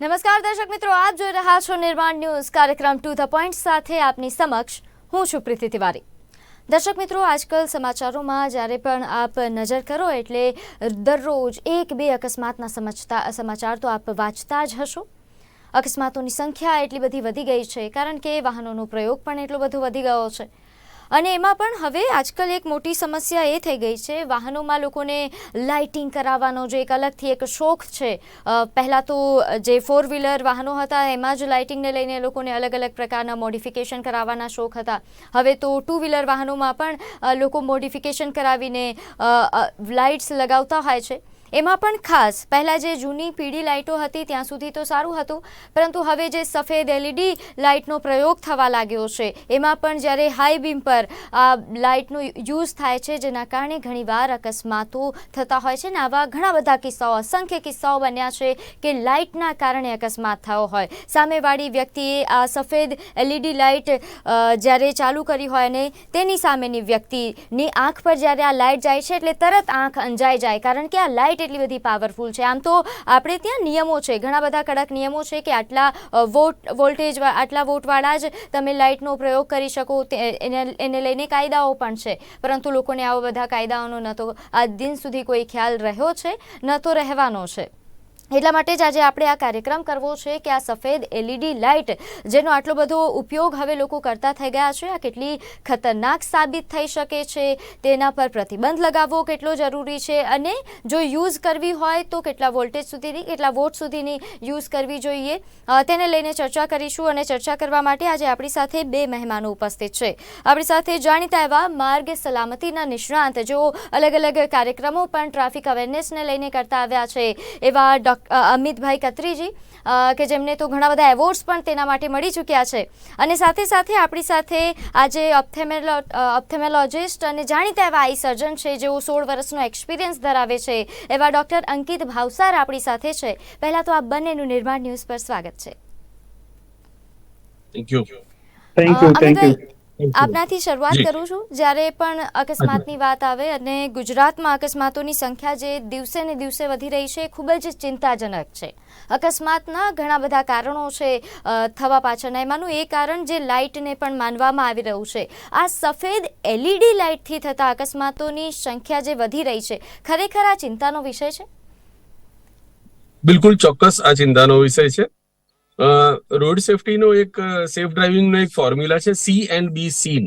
નમસ્કાર દર્શક મિત્રો, આપ જોઈ રહ્યા છો નિર્માણ ન્યૂઝ કાર્યક્રમ ટુ ધ પોઈન્ટ સાથે આપની સમક્ષ હું છું પ્રીતિ તિવારી. દર્શક મિત્રો, આજકાલ સમાચારોમાં જ્યારે પણ આપ નજર કરો એટલે દરરોજ એક બે અકસ્માતના સમજતા સમાચાર તો આપ વાંચતા જ હશો. અકસ્માતોની સંખ્યા એટલી બધી વધી ગઈ છે કારણ કે વાહનોનો પ્રયોગ પણ એટલો બધો વધી ગયો છે. અને એમાં પણ હવે આજકાલ એક મોટી સમસ્યા એ થઈ ગઈ છે. વાહનોમાં લોકોને લાઇટિંગ કરાવવાનો જે એક અલગથી એક શોખ છે. પહેલાં તો જે ફોર વ્હીલર વાહનો હતા, એમાં જ લાઇટિંગને લઈને લોકોને અલગ અલગ પ્રકારના મોડિફિકેશન કરાવવાના શોખ હતા. હવે તો ટુ વ્હીલર વાહનોમાં પણ લોકો મોડિફિકેશન કરાવીને લાઇટ્સ લગાવતા હોય છે. એમાં પણ ખાસ. પહેલાં જે જૂની પીળી લાઇટો હતી, ત્યાં સુધી તો સારું હતું, પરંતુ હવે જે સફેદ એલઈડી લાઇટનો પ્રયોગ થવા લાગ્યો છે. એમાં પણ જ્યારે હાઈ બીમ પર આ લાઇટનો યુઝ થાય છે, જેના કારણે ઘણીવાર અકસ્માતો થતા હોય છે. ને આવા ઘણા બધા કિસ્સાઓ, અસંખ્ય કિસ્સાઓ બન્યા છે કે લાઇટના કારણે અકસ્માત થયો હોય. સામેવાળી વ્યક્તિએ આ સફેદ એલઈડી લાઇટ જ્યારે ચાલુ કરી હોય અને તેની સામેની વ્યક્તિની આંખ પર જ્યારે આ લાઇટ જાય છે, એટલે તરત આંખ અંજાઈ જાય, કારણ કે આ લાઇટ એટલી બધી પાવરફુલ છે. આમ તો આપણે ત્યાં નિયમો છે. ઘણા બધા કડક નિયમો છે કે આટલા વોટ વોલ્ટેજ આટલા વોટવાળા જ તમે લાઇટનો પ્રયોગ કરી શકો. એને લઈને કાયદાઓ પણ છે. પરંતુ લોકોને આવા બધા કાયદાઓનો ન તો આ દિન સુધી કોઈ ખ્યાલ રહ્યો છે, ન તો રહેવાનો છે. એટલા માટે જ આજે આપણે આ કાર્યક્રમ કરવો છે કે આ સફેદ એલઈડી લાઇટ જેનો આટલો બધો ઉપયોગ હવે લોકો કરતા થઈ ગયા છે. આ કેટલી ખતરનાક સાબિત થઈ શકે છે તેના પર પ્રતિબંધ લગાવવો કેટલો જરૂરી છે અને જો યુઝ કરવી હોય તો કેટલા વોલ્ટેજ સુધીની કેટલા વોટ સુધીની યુઝ કરવી જોઈએ તેને લઈને ચર્ચા કરીશું અને ચર્ચા કરવા માટે આજે આપણી સાથે બે મહેમાનો ઉપસ્થિત છે. આપણી સાથે જાણીતા એવા માર્ગ સલામતીના નિષ્ણાંત જેઓ અલગ અલગ કાર્યક્રમો પણ ટ્રાફિક અવેરનેસને લઈને કરતા આવ્યા છે. એવા ડોક અ, અમિતભાઈ કત્રીજી અ, કે જેમને તો ઘણા બધા એવોર્ડ્સ પણ તેના માટે મળી ચૂક્યા છે. અને સાથે સાથે આપણી સાથે આજે ઓપ્થેમેલો ઓપ્થેમેલોજિસ્ટ અને જાણીતા એવા આઈ સર્જન છે જેઓ સોળ વર્ષનો એક્સપિરિયન્સ ધરાવે છે એવા ડૉક્ટર અંકિત ભાવસાર આપણી સાથે છે. પહેલાં તો આ બંનેનું નિર્માણ ન્યૂઝ પર સ્વાગત છે. Thank you thank you thank you આપનાથી શરૂઆત કરું છું. જ્યારે પણ અકસ્માતની વાત આવે અને ગુજરાતમાં અકસ્માતોની સંખ્યા જે દિવસે ને દિવસે વધી રહી છે ખૂબ જ ચિંતાજનક છે. અકસ્માતના ઘણા બધા કારણો છે થવા પાછળના એમાંનું એ કારણ જે લાઇટને પણ માનવામાં આવી રહ્યું છે. આ સફેદ એલઈડી લાઇટથી થતા અકસ્માતોની સંખ્યા જે વધી રહી છે ખરેખર આ ચિંતાનો વિષય છે? બિલકુલ ચોક્કસ આ ચિંતાનો વિષય છે. રોડ સેફટીનો એક સેફ ડ્રાઇવિંગનો એક ફોર્મ્યુલા છે સી એન્ડ બી સીન.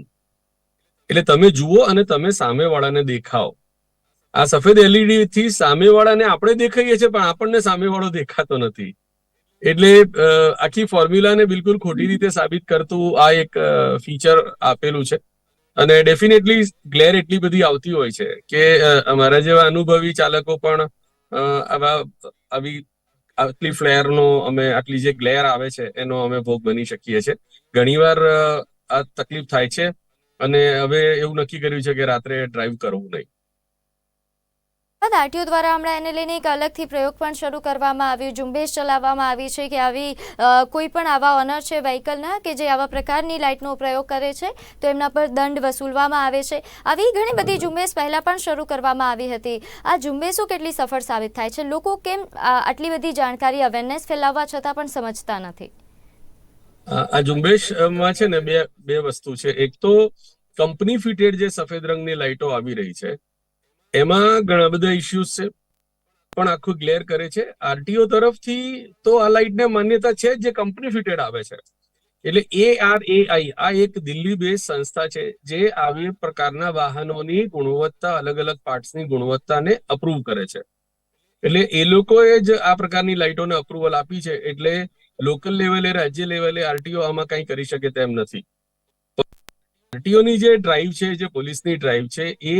એટલે તમે જુઓ અને તમે સામેવાળાને દેખાઓ. આ સફેદ એલઈડી થી સામેવાળાને આપણે દેખાઈએ છીએ, પણ આપણને સામેવાળો દેખાતો નથી. એટલે આખી ફોર્મ્યુલાને બિલકુલ ખોટી રીતે સાબિત કરતું આ એક ફીચર આપેલું છે. અને ડેફિનેટલી ગ્લેર એટલી બધી આવતી હોય છે કે અમારા જેવા અનુભવી ચાલકો પણ આવા, આવી આટલી ફ્લેરનો અમે, આટલી જે ગ્લેર આવે છે, એનો અમે ભોગ બની શકીએ છીએ. ઘણીવાર આ તકલીફ થાય છે અને હવે એવું નક્કી કર્યું છે કે રાત્રે ડ્રાઈવ કરવું નહીં. આરટીઓ દ્વારા હમણાં એને લઈને એક અલગથી પ્રયોગ પણ શરૂ કરવામાં આવ્યો. ઝુંબેશ ચલાવવામાં આવી છે કે આવી કોઈ પણ આવા ઓનર છે, વ્હીકલના, કે જે આવા પ્રકારની લાઇટનો પ્રયોગ કરે છે, તો એમના પર દંડ વસૂલવામાં આવે છે. આવી ઘણી બધી ઝુંબેશ પહેલાં પણ શરૂ કરવામાં આવી હતી. આ ઝુંબેશો કેટલી સફળ સાબિત થાય છે? લોકો કેમ આટલી બધી જાણકારી અવેરનેસ ફેલાવવા છતાં પણ સમજતા નથી? આ ઝુંબેશમાં છે ને બે બે વસ્તુ છે. એક તો કંપની ફિટેડ જે સફેદ રંગની લાઇટો આવી રહી છે એમાં ઘણા બધા ઇસ્યુઝ છે, પણ આખું ગ્લેર કરે છે. આરટીઓ તરફથી તો આ લાઇટને માન્યતા છે જે કંપની ફિટેડ આવે છે. એટલે એ આર એ આઈ આ એક દિલ્હી બેઝ સંસ્થા છે જે આવી પ્રકારના વાહનોની ગુણવત્તા અલગ અલગ પાર્ટ્સની ગુણવત્તાને અપ્રૂવ કરે છે. એટલે એ લોકોએ જ આ પ્રકારની લાઇટોને અપ્રુવલ આપી છે, એટલે લોકલ લેવલે રાજ્ય લેવલે આરટીઓ આમાં કંઈ કરી શકે તેમ નથી. આરટીઓની જે ડ્રાઈવ છે, જે પોલીસની ડ્રાઈવ છે, એ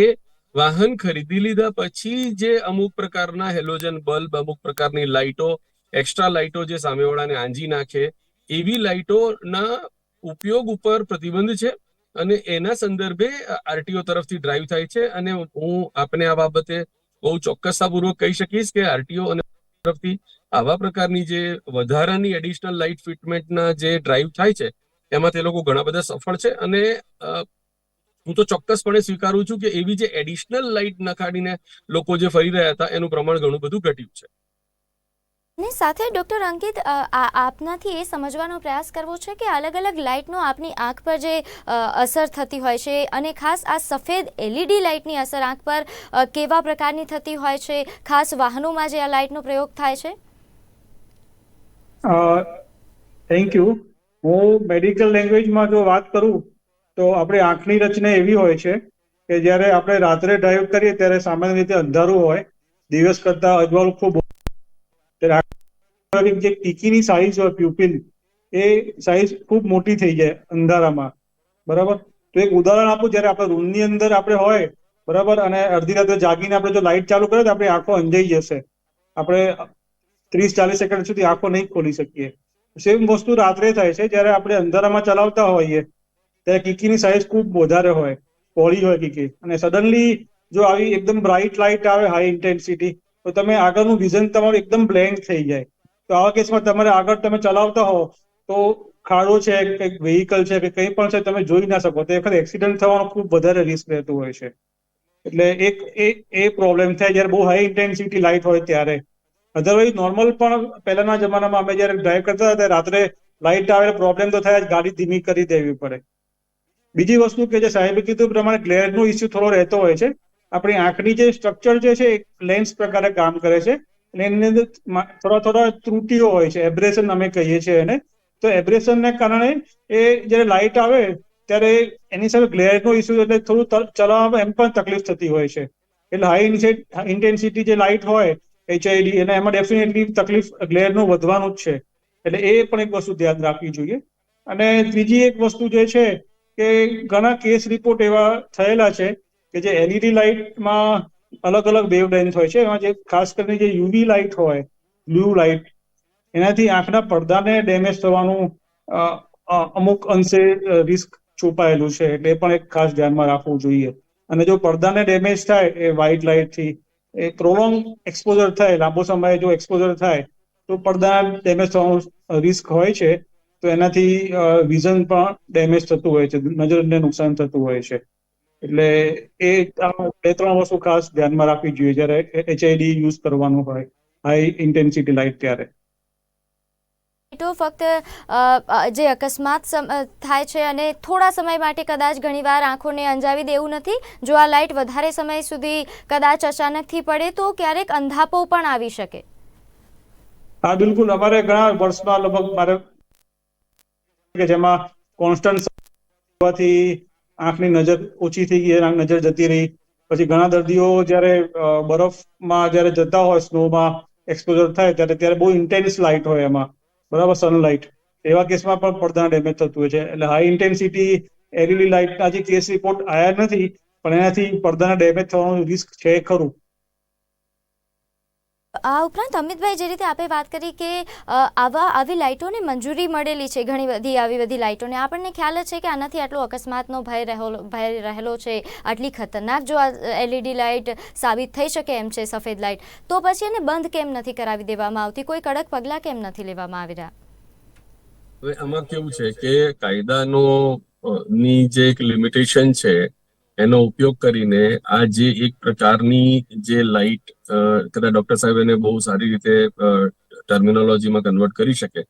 વાહન ખરીદી લીધા પછી જે અમુક પ્રકારના હેલોજન બલ્બ, અમુક પ્રકારની લાઇટો, એક્સ્ટ્રા લાઇટો જે સામેવાળાને આંજી નાખે, એવી લાઇટોના ઉપયોગ ઉપર પ્રતિબંધ છે અને એના સંદર્ભે આરટીઓ તરફથી ડ્રાઈવ થાય છે અને હું આપને આ બાબતે બહુ ચોક્કસતાપૂર્વક કહી શકીશ કે આરટીઓ અને તરફથી આવા પ્રકારની જે વધારાની એડિશનલ લાઇટ ફિટમેન્ટના જે ડ્રાઈવ થાય છે, એમાં તે લોકો ઘણા બધા સફળ છે અને હું તો ચોક્કસપણે સ્વીકારું છું કે એવી જે એડિશનલ લાઇટ નખાડીને લોકો જે ફરી રહ્યા હતા એનું પ્રમાણ ઘણું બધું ઘટ્યું છે. ને સાથે ડૉક્ટર અંકિત આપનાથી એ સમજવાનો પ્રયાસ કરવો છે કે અલગ અલગ લાઇટનો આપની આંખ પર જે અસર થતી હોય છે અને ખાસ આ સફેદ એલઈડી લાઇટની અસર આંખ પર કેવા પ્રકારની થતી હોય છે? ખાસ વાહનોમાં જે આ લાઇટનો પ્રયોગ થાય છે? થેન્ક યુ હું મેડિકલ લેંગ્વેજમાં જો વાત કરું તો આપણી આંખની રચના એવી હોય છે કે જ્યારે આપણે રાત્રે ડ્રાઈવ કરીએ ત્યારે સામાન્ય રીતે અંધારું હોય. દિવસ કરતા અજવાળું ખૂબ જે ટીકીની સાઈઝ હોય પ્યુપિલ એ સાઈઝ ખૂબ મોટી થઈ જાય અંધારામાં. બરાબર? તો એક ઉદાહરણ આપું, જ્યારે આપણે રૂમની અંદર આપણે હોય, બરાબર? અને અડધી રાત્રે જાગીને આપણે જો લાઇટ ચાલુ કરીએ તો આપણી આંખો અંજાઈ જશે. આપણે ત્રીસ ચાલીસ સેકન્ડ સુધી આંખો નહીં ખોલી શકીએ. સેમ વસ્તુ રાત્રે થાય છે, જ્યારે આપણે અંધારામાં ચલાવતા હોઈએ ત્યારે કીકીની સાઇઝ ખૂબ વધારે હોય પોળી હોય કીકી. અને સડનલી જો આવી એકદમ બ્રાઇટ લાઇટ આવે હાઈ ઇન્ટેન્સિટી તો તમે આગળનું વિઝન તમારું એકદમ બ્લેન્ક થઈ જાય. તો આવા કેસમાં તમારે આગળ તમે ચલાવતા હો તો ખાડો છે, કંઈક વેહિકલ છે કે કંઈ પણ છે, તમે જોઈ ના શકો. તો વખત એક્સિડન્ટ થવાનો ખૂબ વધારે રિસ્ક રહેતું હોય છે. એટલે એક, એ એ પ્રોબ્લેમ થાય જ્યારે બહુ હાઈ ઇન્ટેન્સિટી લાઇટ હોય ત્યારે. અધરવાઇઝ નોર્મલ પણ પહેલાના જમાનામાં અમે જ્યારે ડ્રાઈવ કરતા હતા રાત્રે લાઇટ આવે પ્રોબ્લેમ તો થાય, જ ગાડી ધીમી કરી દેવી પડે. બીજી વસ્તુ કે જે સાહેબે કીધું પ્રમાણે ગ્લેરનો ઇસ્યુ થોડો રહેતો હોય છે. આપણી આંખની જે સ્ટ્રક્ચર જે છે એ લેન્સ પ્રકારે કામ કરે છે. અને એની અંદર થોડા થોડા ત્રુટીઓ હોય છે. એબ્રેશન અમે કહીએ છીએ એને. તો એબ્રેશનને કારણે એ જ્યારે લાઇટ આવે ત્યારે એની સામે ગ્લેરનો ઇસ્યુ એટલે થોડું ચલાવવામાં એમ પણ તકલીફ થતી હોય છે. એટલે હાઈ ઇન્ટેન્સિટી જે લાઇટ હોય એચઆઈડી અને એમાં ડેફિનેટલી તકલીફ ગ્લેરનું વધવાનું જ છે. એટલે એ પણ એક વસ્તુ ધ્યાન રાખવી જોઈએ. અને ત્રીજી એક વસ્તુ જે છે કે ઘણા કેસ રિપોર્ટ એવા થયેલા છે કે જે એલઈડી લાઇટમાં અલગ અલગ વેવલેન્થ હોય છે. એમાં જે ખાસ કરીને જે યુવી લાઇટ હોય, બ્લુ લાઇટ, એનાથી આંખના પડદાને ડેમેજ થવાનું અમુક અંશે રિસ્ક છુપાયેલું છે. એટલે પણ એક ખાસ ધ્યાનમાં રાખવું જોઈએ. અને જો પડદાને ડેમેજ થાય એ વ્હાઇટ લાઇટથી, એ પ્રોલોંગ એક્સપોઝર થાય, લાંબો સમય જો એક્સપોઝર થાય, તો પડદા ડેમેજ થવાનું રિસ્ક હોય છે. તો એનાથી વિઝન પણ ડેમેજ થતું હોય છે નજરને નુકસાન થતું હોય છે. એટલે એ આ બે ત્રણ વસ્તુ ખાસ ધ્યાનમાં રાખવી જોઈએ જ્યારે એચઆઈડી યુઝ કરવાનું હોય હાઈ ઇન્ટેન્સિટી લાઇટ ત્યારે. તો ફક્ત જે અકસ્માત થાય છે અને થોડા સમય માટે કદાચ ઘણીવાર આંખોને અંજાવી દેવું નથી જો આ લાઇટ વધારે સમય સુધી કદાચ અચાનકથી પડે તો ક્યારેક અંધાપો પણ આવી શકે. હા બિલકુલ. અમારે ઘણા વર્ષમાં લગભગ મારે કે જેમાં કોન્સ્ટન્ટ હોવાથી આંખની નજર ઓછી થઈ ગઈ, આંખ નજર જતી રહી. પછી ઘણા દર્દીઓ જ્યારે બરફમાં જ્યારે જતા હોય, સ્નોમાં એક્સપોઝર થાય, ત્યારે ત્યારે બહુ ઇન્ટેન્સ લાઇટ હોય એમાં. બરાબર સનલાઇટ એવા કેસમાં પણ પડદા ડેમેજ થતું હોય છે. એટલે હાઈ ઇન્ટેન્સિટી એલઈડી લાઇટના જે કેસ રિપોર્ટ આવ્યા નથી, પણ એનાથી પડદાના ડેમેજ થવાનું રિસ્ક છે ખરું. આ ઉપરાંત અમિતભાઈ, જે રીતે આપે વાત કરી કે આવા આવી લાઇટોને મંજૂરી મળેલી છે, ઘણી બધી આવી બધી લાઇટોને, આપણને ખ્યાલ છે કે આનાથી આટલો અકસ્માતનો ભય રહેલો ભય રહેલો છે, આટલી ખતરનાક જો આ એલઈડી લાઇટ સાબિત થઈ શકે એમ છે, સફેદ લાઇટ, તો પછી એને બંધ કેમ નથી કરાવી દેવામાં આવતી? કોઈ કડક પગલાં કેમ નથી લેવામાં આવી રહ્યા? હવે આમાં કેવું છે કે કાયદાનો ની જે એક લિમિટેશન છે એનો ઉપયોગ કરીને આ જે એક પ્રકારની જે લાઇટ કદાચ ડોક્ટર સાહેબ એને બહુ સારી રીતે ટર્મિનોલોજીમાં કન્વર્ટ કરી શકે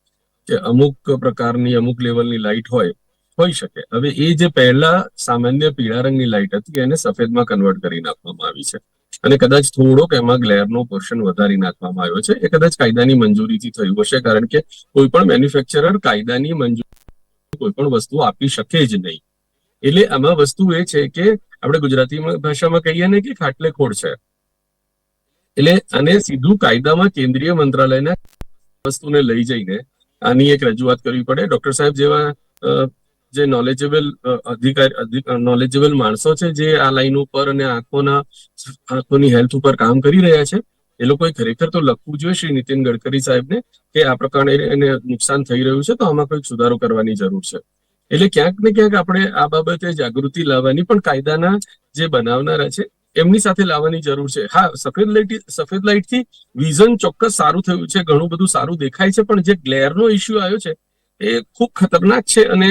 કે અમુક પ્રકારની, અમુક લેવલની લાઇટ હોય, હોઈ શકે. હવે એ જે પહેલા સામાન્ય પીળા રંગની લાઇટ હતી એને સફેદમાં કન્વર્ટ કરી નાખવામાં આવી છે. અને કદાચ થોડોક એમાં ગ્લેરનો પોર્શન વધારી નાખવામાં આવ્યો છે. એ કદાચ કાયદાની મંજૂરીથી થયું હશે, કારણ કે કોઈ પણ મેન્યુફેક્ચરર કાયદાની મંજૂરી કોઈ પણ વસ્તુ આપી શકે જ નહીં. એટલે આમાં વસ્તુ એ છે કે આપણે ગુજરાતી ભાષામાં કહીએ ને કે ખાટલેખોડ છે. એટલે આને સીધું કાયદામાં કેન્દ્રીય મંત્રાલયના વસ્તુને લઈ જઈને આની એક રજૂઆત કરવી પડે. ડોક્ટર સાહેબ જેવા જે નોલેજેબલ અધિકાર નોલેજેબલ માણસો છે જે આ લાઈન ઉપર અને આંખોના, આંખોની હેલ્થ ઉપર કામ કરી રહ્યા છે, એ લોકોએ ખરેખર તો લખવું જોઈએ શ્રી નીતિન ગડકરી સાહેબને કે આ પ્રકારે એને નુકસાન થઈ રહ્યું છે તો આમાં કોઈક સુધારો કરવાની જરૂર છે. એટલે ક્યાંક ને ક્યાંક આપણે આ બાબતે જાગૃતિ લાવવાની પણ કાયદાના જે બનાવનારા છે, એમની સાથે લાવવાની જરૂર છે. હા, સફેદ લાઇટ, સફેદ લાઇટથી વિઝન ચોક્કસ સારું થયું છે, ઘણું બધું સારું દેખાય છે, પણ જે ગ્લેરનો ઇસ્યુ આવ્યો છે, એ ખૂબ ખતરનાક છે અને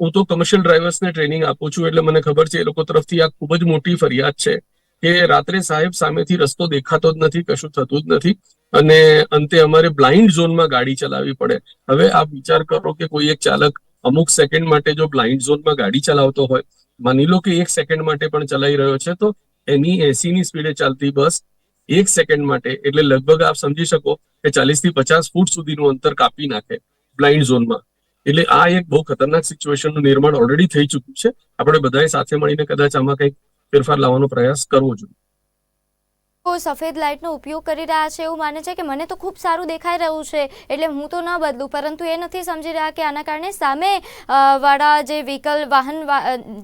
હું તો કમર્શિયલ ડ્રાઈવર્સને ટ્રેનિંગ આપું છું, એટલે મને ખબર છે એ લોકો તરફથી આ ખૂબ જ મોટી ફરિયાદ છે કે રાત્રે સાહેબ સામેથી રસ્તો દેખાતો જ નથી, કશું થતું જ નથી અને અંતે અમારે બ્લાઇન્ડ ઝોનમાં ગાડી ચલાવવી પડે. હવે આપ વિચાર કરો કે કોઈ એક ચાલક અમુક સેકન્ડ માટે જો બ્લાઇન્ડ ઝોનમાં ગાડી ચલાવતો હોય, માની લો કે એક સેકન્ડ માટે પણ ચલાવી રહ્યો છે, તો એની એસી ની સ્પીડે ચાલતી બસ એક સેકન્ડ માટે, એટલે લગભગ આપ સમજી શકો કે ચાલીસથી પચાસ ફૂટ સુધીનું અંતર કાપી નાખે બ્લાઇન્ડ ઝોનમાં એટલે આ એક બહુ ખતરનાક સિચ્યુએશનનું નિર્માણ ઓલરેડી થઈ ચૂક્યું છે. આપણે બધાએ સાથે મળીને કદાચ આમાં કંઈક ફેરફાર લાવવાનો પ્રયાસ કરવો જોઈએ. સફેદ લાઇટનો ઉપયોગ કરી રહ્યા છે એવું માને છે કે મને તો ખૂબ સારું દેખાઈ રહ્યું છે, એટલે હું તો ન બદલું. પરંતુ એ નથી સમજી રહ્યા કે આના કારણે સામે વાળા જે વ્હીકલ વાહન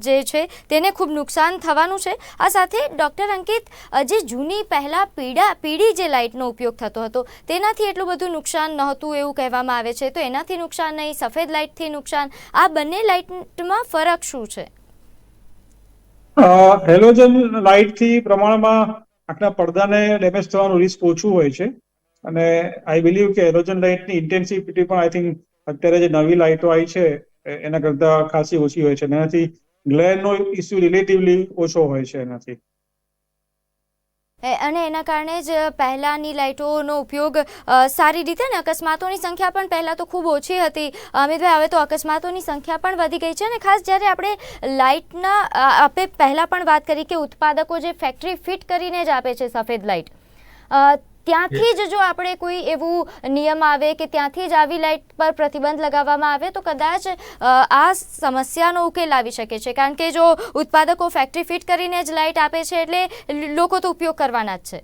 જે છે તેને ખૂબ નુકસાન થવાનું છે. આ સાથે ડૉક્ટર અંકિત જે જૂની પહેલાં પીડા, પીળી જે લાઇટનો ઉપયોગ થતો હતો, તેનાથી એટલું બધું નુકસાન નહોતું એવું કહેવામાં આવે છે. તો એનાથી નુકસાન નહીં, સફેદ લાઇટથી નુકસાન. આ બંને લાઇટમાં ફરક શું છે? હેલોજન લાઇટથી પ્રમાણમાં આંખના પડદાને ડેમેજ થવાનું રિસ્ક ઓછું હોય છે. અને આઈ બિલીવ કે એરોજન લાઇટની ઇન્ટેન્સિટી પણ આઈ થિંક અત્યારે જે નવી લાઇટો આવી છે એના કરતા ખાસી ઓછી હોય છે. એનાથી ગ્લેરનો ઇસ્યુ રિલેટિવલી ઓછો હોય છે એનાથી. અને એના કારણે જ પહેલાંની લાઇટોનો ઉપયોગ સારી રીતે ને અકસ્માતોની સંખ્યા પણ પહેલાં તો ખૂબ ઓછી હતી. અમિતભાઈ, હવે તો અકસ્માતોની સંખ્યા પણ વધી ગઈ છે અને ખાસ જ્યારે આપણે લાઇટના આપણે પહેલાં પણ વાત કરી કે ઉત્પાદકો જે ફેક્ટરી ફિટ કરીને જ આપે છે સફેદ લાઇટ. ત્યાંથી જ જો આપણે કોઈ એવું નિયમ આવે કે ત્યાંથી જ આવી લાઇટ પર પ્રતિબંધ લગાવવામાં આવે, તો કદાચ આ સમસ્યાનો ઉકેલ આવી શકે છે. કારણ કે જો ઉત્પાદકો ફેક્ટરી ફિટ કરીને જ લાઇટ આપે છે, એટલે લોકો તો ઉપયોગ કરવાના જ છે.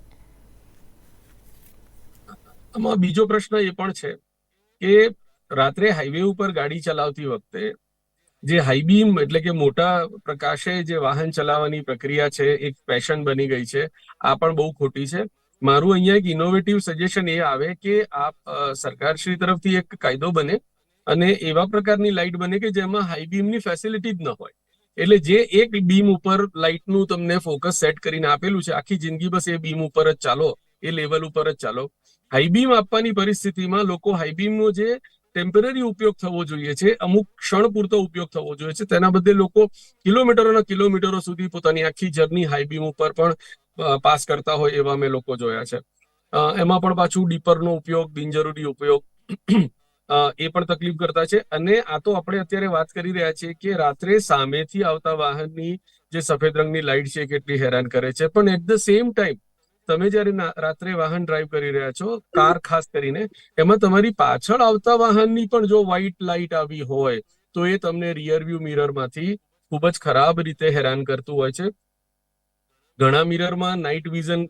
આમાં બીજો પ્રશ્ન એ પણ છે કે રાત્રે હાઈવે ઉપર ગાડી ચલાવતી વખતે જે હાઈબીમ એટલે કે મોટા પ્રકાશે જે વાહન ચલાવવાની પ્રક્રિયા છે, એક ફેશન બની ગઈ છે, આ પણ બહુ ખોટી છે. મારું અહીંયા એક ઇનોવેટિવ સજેશન એ આવે કે આપ સરકારશ્રી તરફથી એક કાયદો બને અને એવા પ્રકારની લાઇટ બને કે જેમાં હાઈ બીમની ફેસિલિટી જ ન હોય. એટલે જે એક બીમ ઉપર લાઇટનું તમને ફોકસ સેટ કરીને આપેલું છે, આખી જિંદગી બસ એ બીમ ઉપર જ ચાલો, એ લેવલ ઉપર જ ચાલો. હાઈબીમ આપવાની પરિસ્થિતિમાં લોકો હાઈ બીમનો જે ટેમ્પરરી ઉપયોગ થવો જોઈએ છે. અમુક ક્ષણ પૂરતો ઉપયોગ થવો જોઈએ છે. તેના બદલે લોકો કિલોમીટરોના કિલોમીટરો સુધી પોતાની આખી જર્ની હાઈબીમ ઉપર પણ પાસ કરતા હોય એવા મેં લોકો જોયા છે. એમાં પણ પાછું ડીપરનો ઉપયોગ, બિનજરૂરી ઉપયોગ એ પણ તકલીફ કરતા છે. અને આ તો આપણે અત્યારે વાત કરી રહ્યા છીએ કે રાત્રે સામેથી આવતા વાહનની જે સફેદ રંગની લાઇટ છે કેટલી હેરાન કરે છે. પણ એટ ધ સેમ ટાઈમ તમે જયારે રાત્રે વાહન ડ્રાઈવ કરી રહ્યા છો, કાર ખાસ કરીને, એમાં તમારી પાછળ આવતા વાહનની પણ જો વ્હાઇટ લાઇટ આવી હોય, તો એ તમને રિયર વ્યૂ મિરરમાંથી ખૂબ જ ખરાબ રીતે હેરાન કરતું હોય છે. ઘણા મિરરમાં નાઇટ વિઝન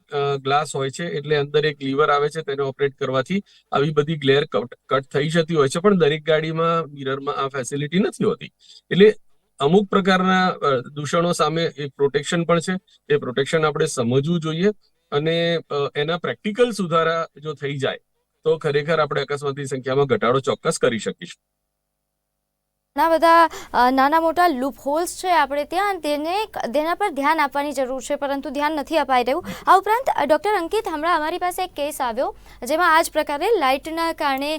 ગ્લાસ હોય છે, એટલે અંદર એક લીવર આવે છે, તેને ઓપરેટ કરવાથી આવી બધી ગ્લેર કટ થઈ જતી હોય છે, પણ દરેક ગાડીમાં મિરરમાં આ ફેસિલિટી નથી હોતી. એટલે અમુક પ્રકારના દૂષણો સામે એક પ્રોટેક્શન પણ છે. એ પ્રોટેક્શન આપણે સમજવું જોઈએ. અને એના પ્રેક્ટિકલ સુધારા જો થઈ જાય, તો ખરેખર આપણે અકસ્માતની સંખ્યામાં ઘટાડો ચોક્કસ કરી શકીશું. ઘણા બધા નાના મોટા લૂપ હોલ્સ છે આપણે ત્યાં, તેને તેના પર ધ્યાન આપવાની જરૂર છે, પરંતુ ધ્યાન નથી અપાઈ રહ્યું. આ ઉપરાંત ડૉક્ટર અંકિત હમણાં અમારી પાસે એક કેસ આવ્યો, જેમાં આ જ પ્રકારે લાઇટના કારણે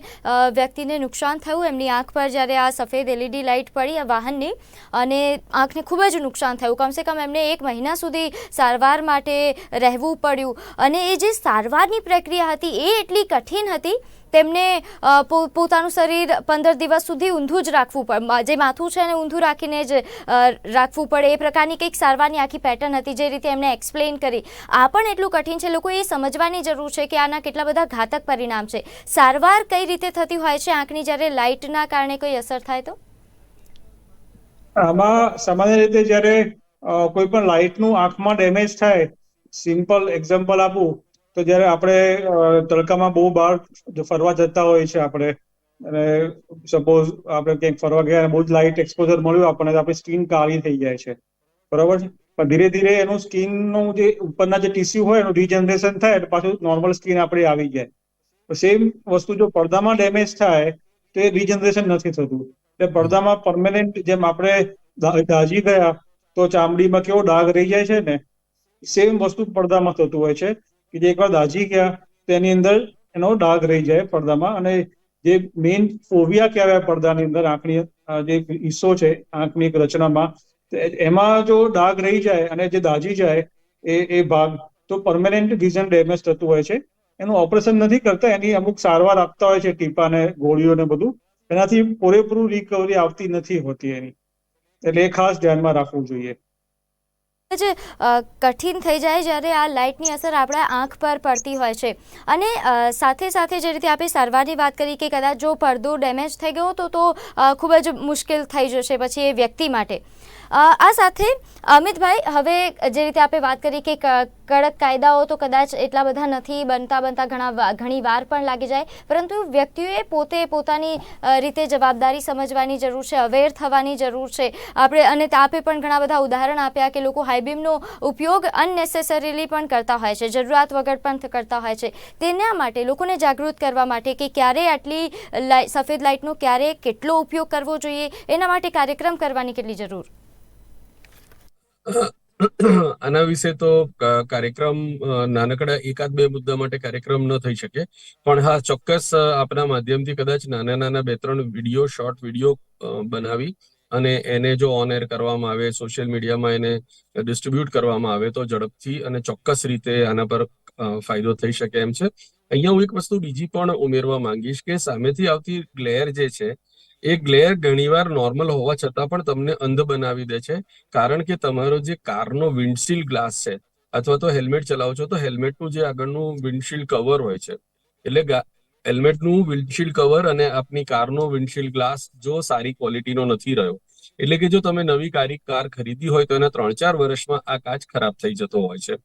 વ્યક્તિને નુકસાન થયું. એમની આંખ પર જ્યારે આ સફેદ એલઈડી લાઇટ પડી, આ વાહનની, અને આંખને ખૂબ જ નુકસાન થયું. કમસે કમ એમને એક મહિના સુધી સારવાર માટે રહેવું પડ્યું. અને એ જે સારવારની પ્રક્રિયા હતી, એ એટલી કઠિન હતી તેમને પોતાનું શરીર પંદર દિવસ સુધી ઊંધું જ રાખવું પડે. જે માથું છે એને ઊંધું રાખીને જ રાખવું પડે. એ પ્રકારની કંઈક સારવારની આખી પેટર્ન હતી જે રીતે એમણે એક્સપ્લેન કરી. આ પણ એટલું કઠિન છે. લોકો એ સમજવાની જરૂર છે કે આના કેટલા બધા ઘાતક પરિણામ છે. સારવાર કઈ રીતે થતી હોય છે? આંખની જ્યારે લાઇટના કારણે કોઈ અસર થાય તો? આમાં સામાન્ય રીતે જ્યારે કોઈ પણ લાઇટનું આંખમાં ડેમેજ થાય સિમ્પલ એક્ઝામ્પલ આપું. તો જ્યારે આપણે તડકામાં બહુ બહાર ફરવા જતા હોય છે આપણે, અને સપોઝ આપણે ક્યાંક ફરવા ગયા બહુ જ લાઇટ એક્સપોઝર મળ્યું આપણને આપણી સ્કિન કાળી થઈ જાય છે. બરોબર છે? પણ ધીરે ધીરે એનું સ્કિનનું જે ઉપરના જે ટીસ્યુ હોય એનું રીજનરેશન થાય એટલે પાછું નોર્મલ સ્કિન આપણી આવી જાય. સેમ વસ્તુ જો પડદામાં ડેમેજ થાય, તો એ રીજનરેશન નથી થતું. એટલે પડદામાં પરમેનન્ટ જેમ આપણે દાજી ગયા, તો ચામડીમાં કેવો ડાઘ રહી જાય છે ને સેમ વસ્તુ પડદામાં થતું હોય છે. કે જે એકવાર દાઝી ગયા તો એની અંદર એનો ડાઘ રહી જાય પડદામાં અને જે મેઇન ફોવિયા કહેવાય પડદાની અંદર, આંખની જે હિસ્સો છે, આંખની એક રચનામાં એમાં જો ડાઘ રહી જાય અને જે દાઝી જાય, એ એ ભાગ, તો પરમેનન્ટ વિઝન ડેમેજ થતું હોય છે. એનું ઓપરેશન નથી કરતા, એની અમુક સારવાર આપતા હોય છે ટીપાને ગોળીઓ ને બધું. એનાથી પૂરેપૂરું રિકવરી આવતી નથી હોતી એની. એટલે એ ખાસ ધ્યાનમાં રાખવું જોઈએ. જે કઠિન થઈ જાય જ્યારે આ લાઇટની અસર આપણા આંખ પર પડતી હોય છે. અને સાથે સાથે જે રીતે આપણે સારવારની વાત કરી કે કદાચ જો પડદો ડેમેજ થઈ ગયો તો તો ખૂબ જ મુશ્કેલ થઈ જશે પછી એ વ્યક્તિ માટે. આ સાથે અમિતભાઈ, હવે જે રીતે આપણે વાત કરી કે કડક કાયદાઓ તો કદાચ એટલા બધા નથી, બનતા બનતા ઘણા ઘણી વાર પણ લાગી જાય, પરંતુ વ્યક્તિઓએ પોતે પોતાની રીતે જવાબદારી સમજવાની જરૂર છે, અવેર થવાની જરૂર છે. આપણે, અને આપે પણ ઘણા બધા ઉદાહરણ આપ્યા કે લોકો હાઈબીમનો ઉપયોગ અનનેસેસરીલી પણ કરતા હોય છે, જરૂરિયાત વગર પણ કરતા હોય છે. તેના માટે, લોકોને જાગૃત કરવા માટે કે ક્યારે આટલી સફેદ લાઇટનો ક્યારે કેટલો ઉપયોગ કરવો જોઈએ, એના માટે કાર્યક્રમ કરવાની કેટલી જરૂર? આના વિશે તો કાર્યક્રમ નાનકડા એકાદ બે મુદ્દા માટે કાર્યક્રમ ન થઈ શકે. પણ હા, ચોક્કસ આપના માધ્યમથી કદાચ નાના નાના બે ત્રણ વીડિયો, શોર્ટ વીડિયો બનાવી અને એને જો ઓન એર કરવામાં આવે, સોશિયલ મીડિયામાં એને ડિસ્ટ્રીબ્યુટ કરવામાં આવે તો ઝડપથી અને ચોક્કસ રીતે આના પર ફાયદો થઈ શકે એમ છે. અહીંયા હું એક વસ્તુ બીજી પણ ઉમેરવા માંગીશ કે સામેથી આવતી ગ્લેર જે છે એ ગ્લેર ઘણીવાર નોર્મલ હોવા છતાં પણ તમને અંધ બનાવી દે છે. કારણ કે તમારો જે કારનો વિન્ડશીલ્ડ ગ્લાસ છે, અથવા તો હેલ્મેટ ચલાવો છો, તો હેલ્મેટનું જે આગળનું વિન્ડશીલ્ડ કવર હોય છે. એટલે હેલ્મેટનું વિન્ડશીલ્ડ કવર અને આપની કારનો વિન્ડશીલ્ડ ગ્લાસ જો સારી ક્વોલિટીનો નથી રહ્યો, એટલે કે જો તમે નવી કારી, કાર ખરીદી હોય તો એના ત્રણ ચાર વર્ષમાં આ કાચ ખરાબ થઈ જતો હોય છે.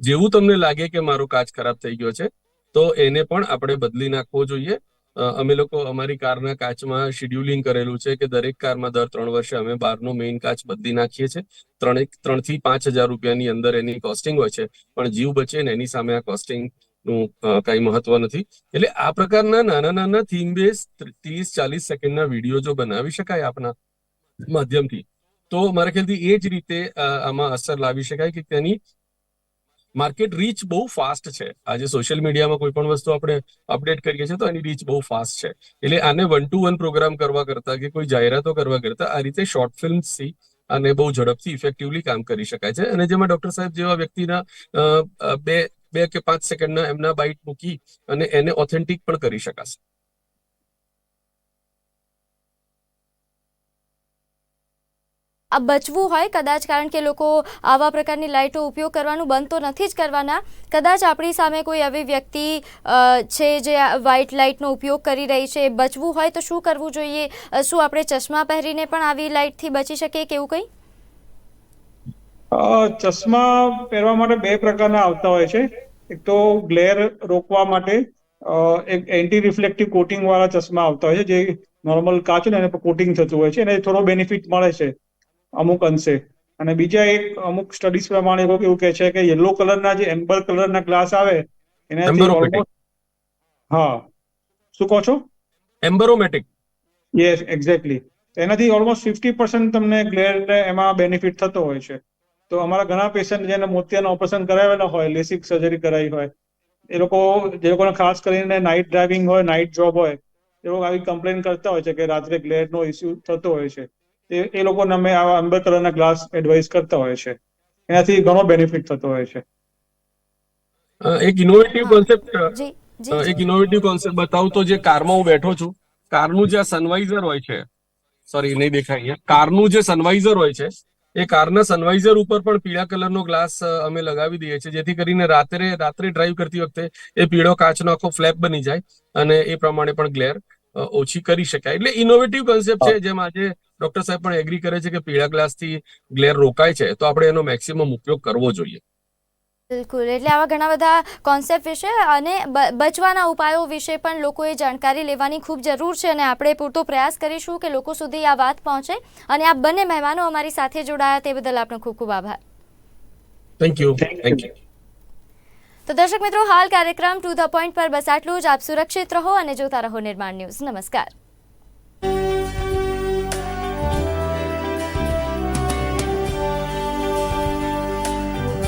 જેવું તમને લાગે કે મારો કાચ ખરાબ થઈ ગયો છે, તો એને પણ આપણે બદલી નાખવો જોઈએ. અમે લોકો અમારી કારના કાચમાં શિડ્યુલિંગ કરેલું છે કે દરેક કારમાં દર ત્રણ વર્ષે અમે બહારનો મેઇન કાચ બદલી નાખીએ છીએ. ત્રણ ત્રણથી પાંચ હજાર રૂપિયાની અંદર એની કોસ્ટિંગ હોય છે. પણ જીવ બચે ને એની સામે આ કોસ્ટિંગનું કઈ મહત્વ નથી. એટલે આ પ્રકારના નાના નાના થીમ બેઝ ત્રીસ, ચાલીસ સેકન્ડના વીડિયો જો બનાવી શકાય આપના માધ્યમથી, તો મારા ખ્યાલથી એ જ રીતે આમાં અસર લાવી શકાય કે તેની માર્કેટ રીચ બહુ ફાસ્ટ છે. આજે સોશિયલ મીડિયામાં કોઈ પણ વસ્તુ આપણે અપડેટ કરીએ છીએ તો એની રીચ બહુ ફાસ્ટ છે. એટલે આને વન ટુ વન પ્રોગ્રામ કરવા કરતા કે કોઈ જાહેરાતો કરવા કરતા આ રીતે શોર્ટ ફિલ્મ્સથી અને બહુ ઝડપથી ઇફેક્ટિવલી કામ કરી શકાય છે. અને જેમાં ડોક્ટર સાહેબ જેવા વ્યક્તિના બે બે કે પાંચ સેકન્ડના એમના બાઇટ મૂકી અને એને ઓથેન્ટિક પણ કરી શકાશે. આ બચવું હોય, કદાચ કારણ કે લોકો આવા પ્રકારની લાઇટો ઉપયોગ કરવાનું બંધ તો નથી જ કરવાના. કદાચ આપણી સામે કોઈ આવી વ્યક્તિ છે જે વ્હાઇટ લાઇટનો ઉપયોગ કરી રહી છે બચવું હોય તો શું કરવું જોઈએ? શું આપણે ચશ્મા પહેરીને પણ આવી લાઇટથી બચી શકીએ કે એવું કંઈ? ચશ્મા પહેરવા માટે બે પ્રકારના આવતા હોય છે. એક તો ગ્લેર રોકવા માટે એક એન્ટી રિફ્લેક્ટિવ કોટિંગ વાળા ચશ્મા આવતા હોય છે, જે નોર્મલ કાચ ને, એના પર કોટિંગ થતું હોય છે અને થોડો બેનિફિટ મળે છે. અમુક અંશે. અને બીજા એક અમુક સ્ટડીઝ પ્રમાણે એવું એવું કહે છે કે યલો કલરના જે એમ્બર કલરના ગ્લાસ આવે એનાથી. હા. શું કહો છો? એમ્બરોમેટિક યસ એક્ઝેક્ટલી એનાથી ઓલમોસ્ટ ફિફ્ટી પર્સન્ટ તમને ગ્લેર એમાં બેનિફિટ થતો હોય છે. તો અમારા ઘણા પેશન્ટ જેને મોતિયાના ઓપરેશન કરાવેલા હોય લેસિક સર્જરી કરાવી હોય એ લોકો જે લોકોને ખાસ કરીને નાઇટ ડ્રાઇવિંગ હોય નાઇટ જોબ હોય એ લોકો આવી કમ્પ્લેન કરતા હોય છે કે રાત્રે ગ્લેરનો ઇસ્યુ થતો હોય છે. એ એ લોકોને અમે આવા અંબર કલરના ગ્લાસ એડવાઇસ કરતા હોય છે. એનાથી ઘણો બેનિફિટ થતો હોય છે. એક ઇનોવેટિવ કોન્સેપ્ટ જી એક ઇનોવેટિવ કોન્સેપ્ટ બતાવું તો જે કારમાં હું બેઠો છું. કારનું જે સનવાઇઝર હોય છે સોરી નહીં દેખાય અહીંયા. કારનું જે સનવાઇઝર હોય છે એ કારના સનવાઇઝર ઉપર પણ પીળા કલરનો ગ્લાસ અમે લગાવી દઈએ છીએ. જેથી કરીને રાત્રે રાત્રે ડ્રાઈવ કરતી વખતે એ પીળો કાચનો આખો ફ્લેપ બની જાય અને એ પ્રમાણે પણ ગ્લેર ઓછી કરી શકાય. એટલે ઇનોવેટિવ કોન્સેપ્ટ છે જેમ આજે ડોક્ટર સાહેબ પણ એગ્રી કરે છે કે પીળા ગ્લાસથી ગ્લેર રોકાય છે તો આપણે એનો મેક્સિમમ ઉપયોગ કરવો જોઈએ. બિલકુલ એટલે આવા ઘણા બધા કોન્સેપ્ટ વિશે અને બચવાના ઉપાયો વિશે પણ લોકોએ જાણકારી લેવાની ખૂબ જરૂર છે અને આપણે પૂરતો પ્રયાસ કરીશું કે લોકો સુધી આ વાત પહોંચે અને આ બંને મહેમાનો અમારી સાથે જોડાયા તે બદલ આપનો ખૂબ ખૂબ આભાર. થેન્ક યુ થેન્ક યુ તો દર્શક મિત્રો હાલ કાર્યક્રમ ટુ ધ પોઈન્ટ પર બસ આટલું જ. આપ સુરક્ષિત રહો અને જોતા રહો નિર્માણ ન્યૂઝ. નમસ્કાર.